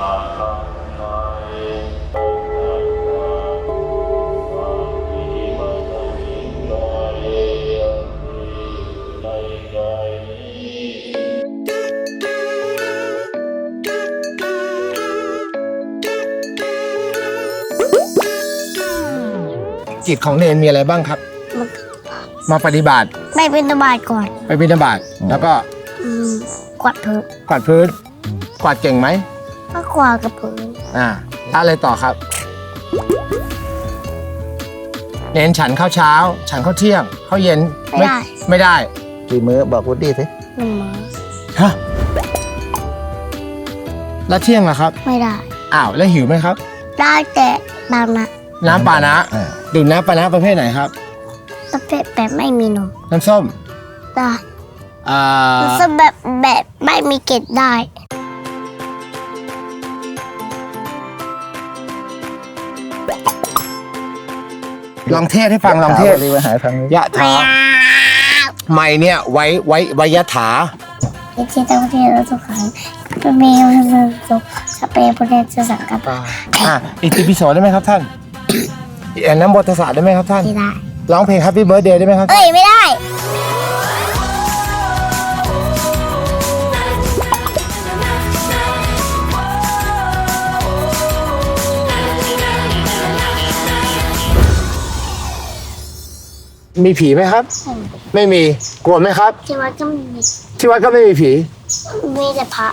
จิตของเนนมีอะไรบ้างครับ มาปฏิบัติไปปฏิบัติก่อน ไปปฏิบัติแล้วก็กวาดพื้นกวาดพื้นกวาดเก่งไหม ก็กวาดกับพื้นอ่าอะไรต่อครับ เน้นฉันข้าวเช้า ฉันข้าวเที่ยงข้าวเย็นไม่ได้ไม่ได้กี่มื้อบอกวุฒิสิหนึ่งมื้อฮะแล้วเที่ยงล่ะครับ ไม่ได้อ้าวแล้วหิวไหมครับ ได้แต่บางนะน้ำปานะอ่าดื่มน้ำปานะประเภทไหนครับ ประเภทแบบไม่มีนมน้ำส้มได้อ่าสแบบแบบไม่มีเกล็ดได้ ลองเทศให้ฟังลองเทศรีบหายฟังนี้ยะไม่ถาเอาไม่เนี่ยไว้ไว้ไว้ยะถาที่ที่ต้องที่เราทุกครั้งเป็นเมลเป็นสุขสเปรย์โปรเทสสังกับอ่าอิติปิโสได้ไหมครับท่านเอ่อน้ำบทศาสตร์ได้ไหมครับท่านไม่ได้ร้องเพลง Happy Birthday ได้ไหมครับ เอ้ย ไม่ได้ มีผีไหมครับ ไม่มี กลัวไหมครับ ที่วัดก็มีที่วัดก็ไม่มีผี มีแต่พระ